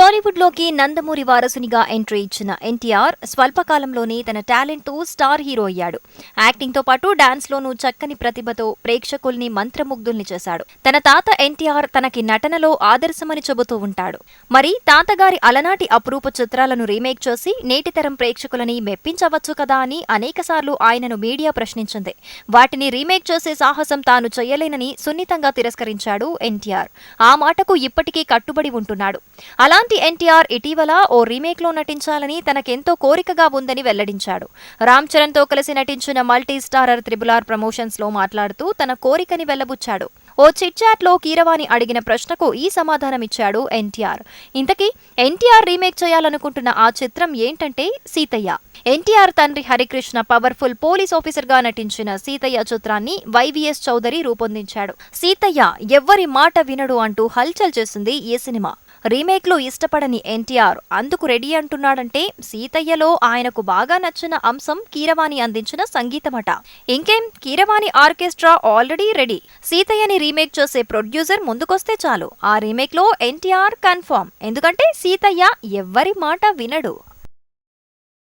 టాలీవుడ్లోకి Nandamuri వారసునిగా entry ఇచ్చిన ఎన్టీఆర్ స్వల్పకాలంలోనే తన టాలెంట్తో star hero అయ్యాడు. యాక్టింగ్తో పాటు డాన్స్ లోనూ చక్కని ప్రతిభతో ప్రేక్షకుల్ని మంత్రముగ్ధుల్ని చేశాడు. తన తాత ఎన్టీఆర్ తనకి నటనలో ఆదర్శమని చెబుతూ ఉంటాడు. మరి తాతగారి అలనాటి అపురూప చిత్రాలను రీమేక్ చేసి నేటి తరం ప్రేక్షకులని మెప్పించవచ్చు కదా అని అనేకసార్లు ఆయనను మీడియా ప్రశ్నించింది. వాటిని రీమేక్ చేసే సాహసం తాను చేయలేనని సున్నితంగా తిరస్కరించాడు ఎన్టీఆర్. ఆ మాటకు ఇప్పటికీ కట్టుబడి ఉంటున్నాడు. అలాంటి ఎన్టీఆర్ ఇటీవల ఓ రీమేక్లో నటించాలని తనకెంతో కోరికగా ఉందని వెల్లడించాడు. రామ్ చరణ్తో కలిసి నటించిన మల్టీ స్టారర్ త్రిబులార్ ప్రమోషన్స్లో మాట్లాడుతూ తన కోరికని వెల్లబుచ్చాడు. ఓ చిట్ చాట్లో కీరవాణి అడిగిన ప్రశ్నకు ఈ సమాధానమిచ్చాడు ఎన్టీఆర్. ఇంతకీ ఎన్టీఆర్ రీమేక్ చేయాలనుకుంటున్న ఆ చిత్రం ఏంటంటే సీతయ్య. ఎన్టీఆర్ తండ్రి హరికృష్ణ పవర్ఫుల్ పోలీస్ ఆఫీసర్గా నటించిన సీతయ్య చిత్రాన్ని వైవిఎస్ చౌదరి రూపొందించాడు. సీతయ్య ఎవ్వరి మాట వినడు అంటూ హల్చల్ చేసింది ఈ సినిమా. రీమేక్లు ఇష్టపడని ఎన్టీఆర్. అందుకు రెడీ అంటున్నాడంటే సీతయ్యలో ఆయనకు బాగా నచ్చిన అంశం కీరవాణి అందించిన సంగీతమట. ఇంకేం? Keeravani orchestra already ready. సీతయ్యని remake చేసే ప్రొడ్యూసర్ ముందుకొస్తే చాలు. ఆ రీమేక్లో ఎన్టీఆర్ కన్ఫర్మ్ ఎందుకంటే సీతయ్య ఎవ్వరి మాట వినడు.